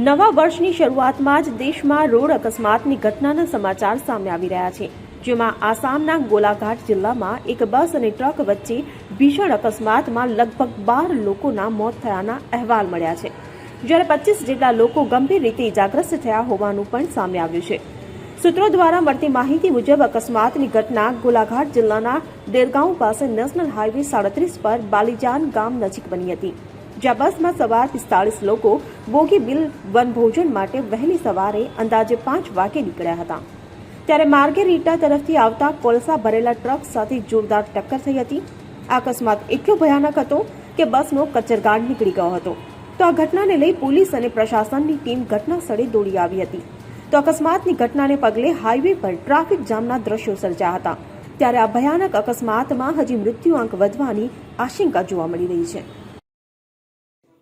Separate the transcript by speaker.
Speaker 1: નવા વર્ષની શરૂઆતમાં જ દેશમાં રોડ અકસ્માતની ઘટનાના સમાચાર સામે આવી રહ્યા છે, જેમાં આસામના ગોલાઘાટ જિલ્લામાં એક બસ અને ટ્રક વચ્ચે ભીષણ અકસ્માતમાં લગભગ બાર લોકોના મોત થયાના અહેવાલ મળ્યા છે. જ્યારે પચીસ જેટલા લોકો ગંભીર રીતે ઇજાગ્રસ્ત થયા હોવાનું પણ સામે આવ્યું છે. સૂત્રો દ્વારા મળતી માહિતી મુજબ અકસ્માતની ઘટના ગોલાઘાટ જિલ્લાના દેરગાંવ પાસે નેશનલ હાઈવે સાડત્રીસ પર બાલીજાન ગામ નજીક બની હતી. જ્યાં બસમાં સવાર પિસ્તાળીસ લોકો બોગી બિલ વનભોજન માટે વહેલી સવારે અંદાજે પાંચ વાગે નીકળ્યા હતા. ત્યારે માર્ગે રીટા તરફથી આવતા કોલસા ભરેલા ટ્રક સાથે જોરદાર ટક્કર થઈ હતી. અકસ્માત એટલો ભયાનક હતો કે બસનો કચરગાંઠ નીકળી ગયો હતો. તો આ ઘટનાને લઈ પોલીસ અને પ્રશાસનની ટીમ ઘટના સ્થળે દોડી આવી હતી. તો અકસ્માતની ઘટનાને પગલે હાઈવે પર ટ્રાફિક જામના દ્રશ્યો સર્જ્યા હતા. ત્યારે આ ભયાનક અકસ્માતમાં હજી મૃત્યુઆંક વધવાની આશંકા જોવા મળી રહી છે.